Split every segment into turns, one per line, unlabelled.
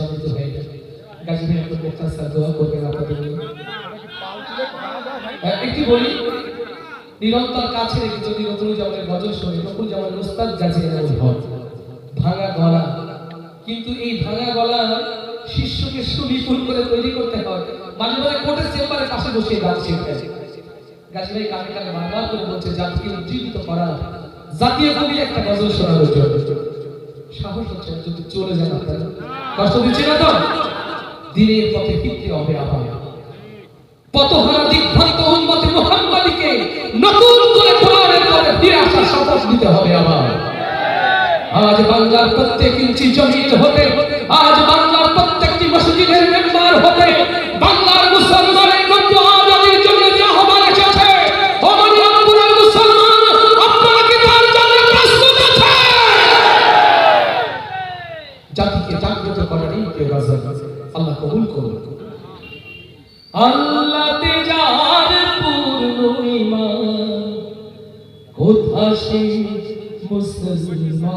সমৃদ্ধ হয়ে গাজী ভাই, আপনার স্যার দোয়া করবেন আপনাদের একটি বলি, নিরন্তর কাছে রেখে যদি নকুল জামানের গজল শোনে নকুল জামানের উস্তাদ গাজী ভাঙা গলা। কিন্তু এই ভাঙা গলা শিষ্যকে সুবিপুল করে তৈরি করতে হয়। মাঝে মাঝে কোর্টের চেম্বারের পাশে ভাই কানে কানে বারবার করে বলছে, জাতিকে উজ্জীবিত করা, জাতীয় কবি একটা গজল শোনানোর জন্য। সাহস হচ্ছে যদি চলে যান আপনারা? কষ্ট দিচ্ছে না তো? দিনের পথে ফিরতে হবে আবার। পতহারা দিগ্ভ্রান্ত উম্মতে মোহাম্মদীকে নতুন করে কোরআনের পথে ফিরে আসার শপথ নিতে হবে আবার। আজ বাংলার প্রত্যেক ইঞ্চি জমিন হতে জাতিকে জাগ্রত করার এই গজল, আল্লাহ কবুল করুন। আল্লাহতে যার পূর্ণ ঈমান কোথা সে মুসলমান?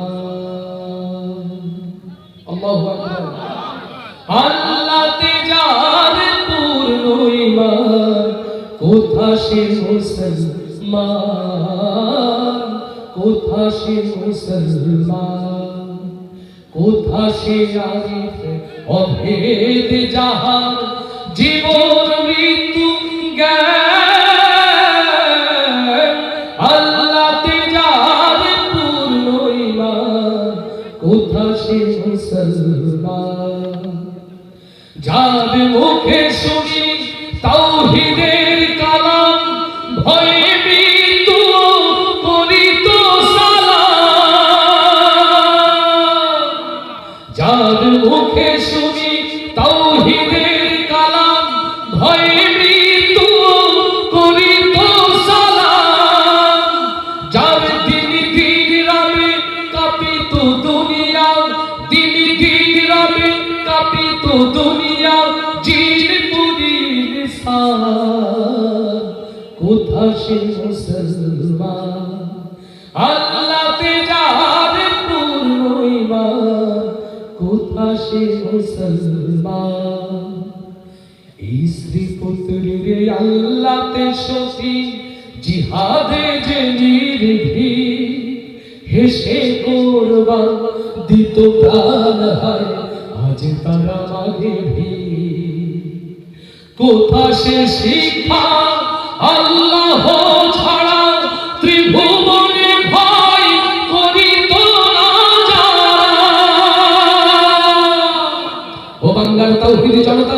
আল্লাহু আকবার। আল্লাহতে যার পূর্ণ কোথা সে মুসলমান? কোথা সে মুসলমান? কোথা সে আরিফ অভেদ যাহার, জীবন, মৃত্যু আল্লাহতে যার পূর্ণ ঈমান, কোথা সে মুসলমান? যার মুখে শুনি তাওহীদের দুনিয়া জিন পুরীর কোথা সে মুসলমান? আল্লাহতে যার পূর্ণ ঈমান, কোথা সে মুসলমান? এই স্ত্রী পুত্রের আল্লাহতে সখী জিহাদে যে নির্ভী হেসে কোরবান দিত প্রাণ হায় তারা মাগে কোথা সে শিক্ষা আল্লাহ ছাড়া? ত্রিভুবনে ভয় করি তো ও বাংলার তাওহীদি জনতা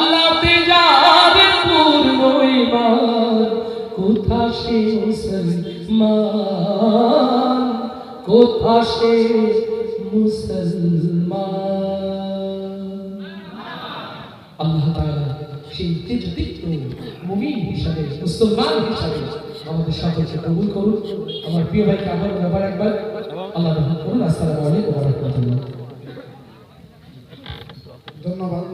সে মুসলমান, কোথা সে মুসলমান? আল্লাহ তাআলা সেই তীর্থ মুমিন হিসাবে, মুসলমান হিসাবে আমাদের সকলকে কবুল করুন। আমার প্রিয় ভাইকে আবার আবার একবার আল্লাহ রহমত করুন। আসসালামু আলাইকুম ওয়া রাহমাতুল্লাহ।
ধন্যবাদ।